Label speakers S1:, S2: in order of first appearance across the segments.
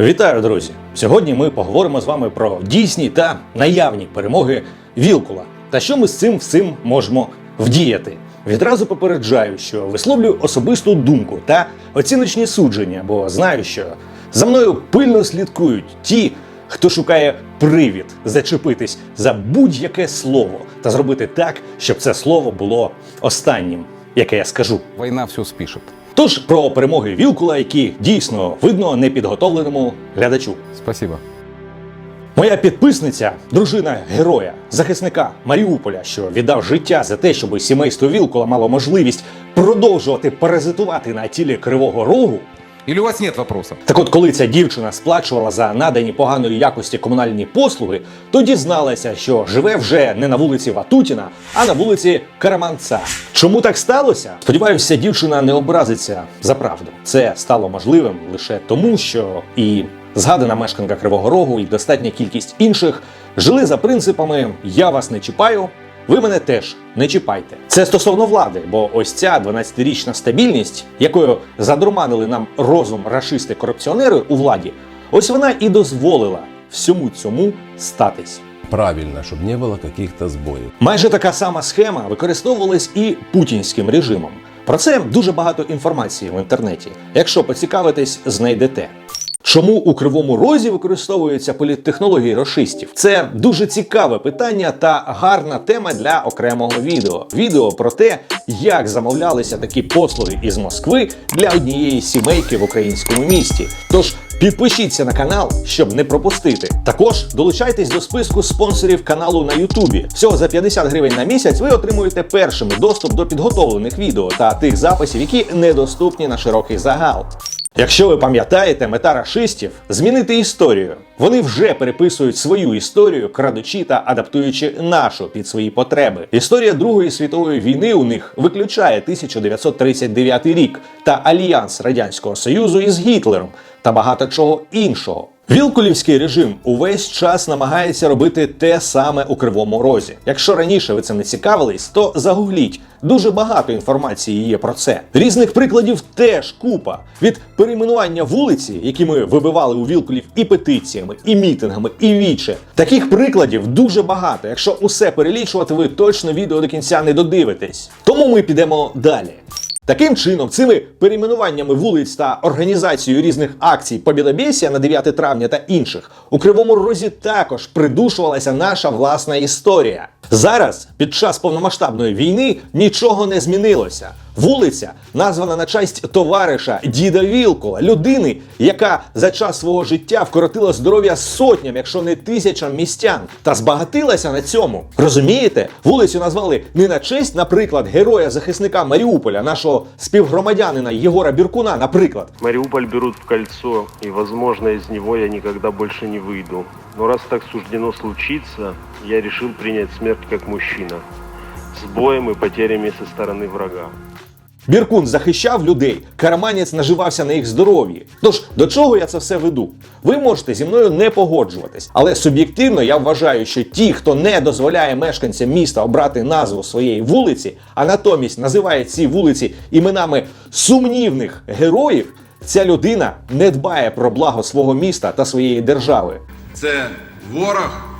S1: Вітаю, друзі! Сьогодні ми поговоримо з вами про дійсні та наявні перемоги Вілкула та що ми з цим всім можемо вдіяти. Відразу попереджаю, що висловлюю особисту думку та оціночні судження, бо знаю, що за мною пильно слідкують ті, хто шукає привід зачепитись за будь-яке слово та зробити так, щоб це слово було останнім, яке я скажу.
S2: Война все спишет.
S1: Тож про перемоги Вілкула, які дійсно видно непідготовленому глядачу.
S2: Спасибо.
S1: Моя підписниця, дружина героя, захисника Маріуполя, що віддав життя за те, щоб сімейство Вілкула мало можливість продовжувати паразитувати на тілі кривого рогу.
S2: Или у вас нет вопросов?
S1: Так от, коли ця дівчина сплачувала за надані поганої якості комунальні послуги, то дізналася, що живе вже не на вулиці Ватутіна, а на вулиці Караманца. Чому так сталося? Сподіваюся, дівчина не образиться за правду. Це стало можливим лише тому, що і згадана мешканка Кривого Рогу, і достатня кількість інших жили за принципами Я вас не чіпаю. Ви мене теж не чіпайте. Це стосовно влади, бо ось ця 12-річна стабільність, якою задурманили нам розум рашисти-корупціонери у владі, ось вона і дозволила всьому цьому статись.
S3: правильно, чтобы не было каких-то сбоев.
S1: Майже така сама схема використовувалась і путінським режимом. Про це дуже багато інформації в інтернеті. Якщо поцікавитесь, знайдете. Чому у кривому розі використовуються політтехнології рошистів? Це дуже цікаве питання та гарна тема для окремого відео. Відео про те, як замовлялися такі послуги із Москви для однієї сімейки в українському місті. Тож підпишіться на канал, щоб не пропустити. Також долучайтесь до списку спонсорів каналу на Ютубі. Всього за 50 гривень на місяць ви отримуєте першими доступ до підготовлених відео та тих записів, які недоступні на широкий загал. Якщо ви пам'ятаєте, мета рашистів змінити історію. Вони вже переписують свою історію, крадучи та адаптуючи нашу під свої потреби. Історія Другої світової війни у них виключає 1939 рік та альянс радянського союзу із Гітлером та багато чого іншого. Вілкулівський режим увесь час намагається робити те саме у кривому розі. Якщо раніше ви цим не цікавились, то загугліть. Дуже багато інформації є про це. Різних прикладів теж купа від перейменування вулиці, які ми вибивали у Вілкулів і петиціями, і мітингами, і віче. Таких прикладів дуже багато. Якщо усе перелічувати, ви точно відео до кінця не додивитесь. Тому ми підемо далі. Таким чином, цими перейменуваннями вулиць та організацією різних акцій Побідобєсія на 9 травня та інших у Кривому Розі також придушувалася наша власна історія. Зараз, під час повномасштабної війни, нічого не змінилося. Вулиця названа на честь товариша Діда Вілкула, людини, яка за час свого життя вкоротила здоров'я сотням, якщо не тисячам містян, та збагатилася на цьому. Розумієте, вулицю назвали не на честь, наприклад, героя захисника Маріуполя, нашого співгромадянина Єгора Біркуна, наприклад.
S4: Мариуполь берут в кольцо, и, возможно, из него я никогда больше не выйду. Но раз так суждено случиться, я решил принять смерть как мужчина. С боем и потерями со стороны врага.
S1: Біркун захищав людей, караманець наживався на їх здоров'ї. Тож до чого я це все веду? Ви можете зі мною не погоджуватись, але суб'єктивно я вважаю, що ті, хто не дозволяє мешканцям міста обрати назву своєї вулиці, а натомість називає ці вулиці іменами сумнівних героїв, ця людина не дбає про благо свого міста та своєї держави.
S5: Це ворог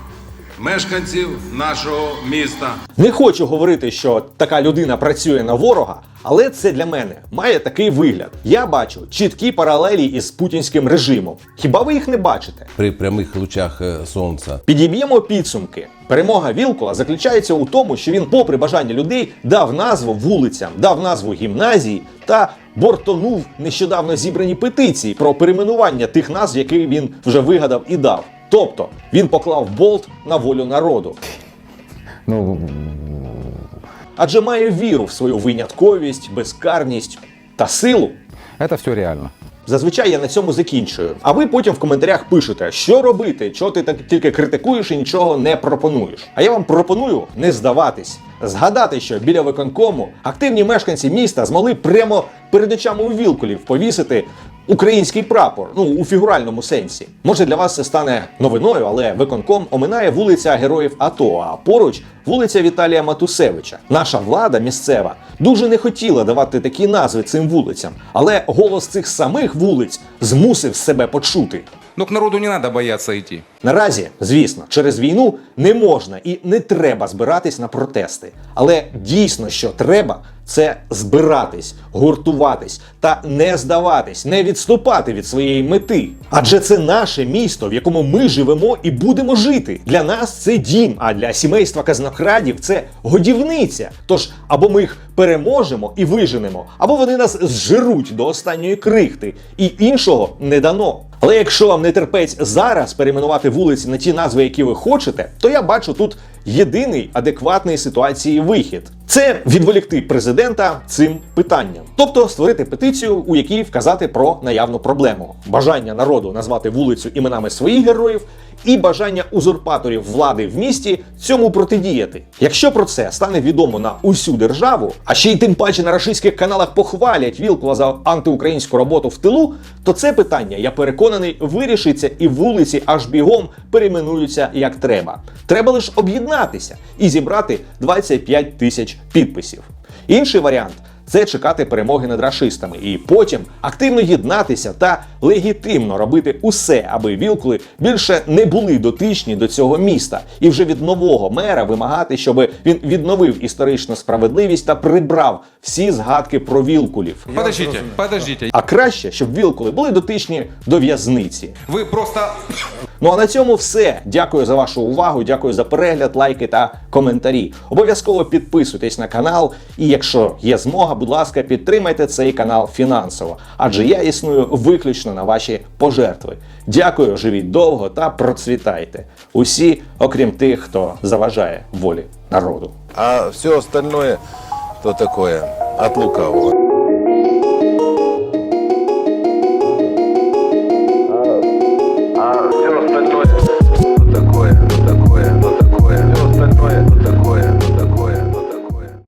S5: мешканців нашого міста.
S1: Не хочу говорити, що така людина працює на ворога, але це для мене має такий вигляд. Я бачу чіткі паралелі із путінським режимом. Хіба ви їх не бачите?
S3: При прямых лучах э, солнца.
S1: Підіб'ємо підсумки. Перемога Вілкула заключається у тому, що він, попри бажання людей, дав назву вулицям, дав назву гімназії та бортонув нещодавно зібрані петиції про перейменування тих назв, які він вже вигадав і дав. Тобто він поклав болт на волю народу.
S2: Ну,
S1: адже має віру в свою винятковість, безкарність та силу.
S2: это все реально.
S1: Зазвичай я на цьому закінчую. А ви потім в коментарях пишете, що робити, що ти так тільки критикуєш і нічого не пропонуєш. А я вам пропоную не здаватись, згадати, що біля виконкому активні мешканці міста змогли прямо перед очами у Вілкулів повісити український прапор, ну у фігуральному сенсі. Може для вас це стане новиною, але виконком оминає вулиця Героїв АТО, а поруч вулиця Віталія Матусевича. Наша влада місцева дуже не хотіла давати такі назви цим вулицям, але голос цих самих вулиць змусив себе почути.
S2: Но к народу не надо бояться идти.
S1: Наразі, звісно, через війну не можна і не треба збиратись на протести. Але дійсно, що треба, це збиратись, гуртуватись та не здаватись, не відступати від своєї мети. Адже це наше місто, в якому ми живемо і будемо жити. Для нас це дім, а для сімейства казнокрадів це годівниця. Тож або ми їх переможемо і виженемо, або вони нас зжируть до останньої крихти, і іншого не дано. Але якщо вам не терпець зараз перейменувати вулиці на ті назви, які ви хочете, то я бачу тут єдиний адекватний ситуації вихід. Це відволікти президента цим питанням, тобто створити петицію, у якій вказати про наявну проблему, бажання народу назвати вулицю іменами своїх героїв і бажання узурпаторів влади в місті цьому протидіяти. Якщо про це стане відомо на усю державу, а ще й тим паче на рашистських каналах похвалять Вілкула за антиукраїнську роботу в тилу, то це питання, я переконаний, вирішиться і вулиці аж бігом перейменуються як треба. Треба лише об'єднатися і зібрати 25 тисяч підписів. Інший варіант це чекати перемоги над рашистами і потім активно єднатися та легітимно робити усе, аби вілкули більше не були дотичні до цього міста, і вже від нового мера вимагати, щоб він відновив історичну справедливість та прибрав всі згадки про вілкулів.
S2: Подождите, подождите.
S1: А краще, щоб вілкули були дотичні до в'язниці.
S2: Вы просто...
S1: Ну а на цьому все. Дякую за вашу увагу, дякую за перегляд, лайки та коментарі. Обов'язково підписуйтесь на канал, і якщо є змога, будь ласка, підтримайте цей канал фінансово, адже я існую виключно на ваші пожертви. Дякую, живіть довго та процвітайте. Усі, окрім тих, хто заважає волі народу.
S3: А все остальное, то такое, от лукавого.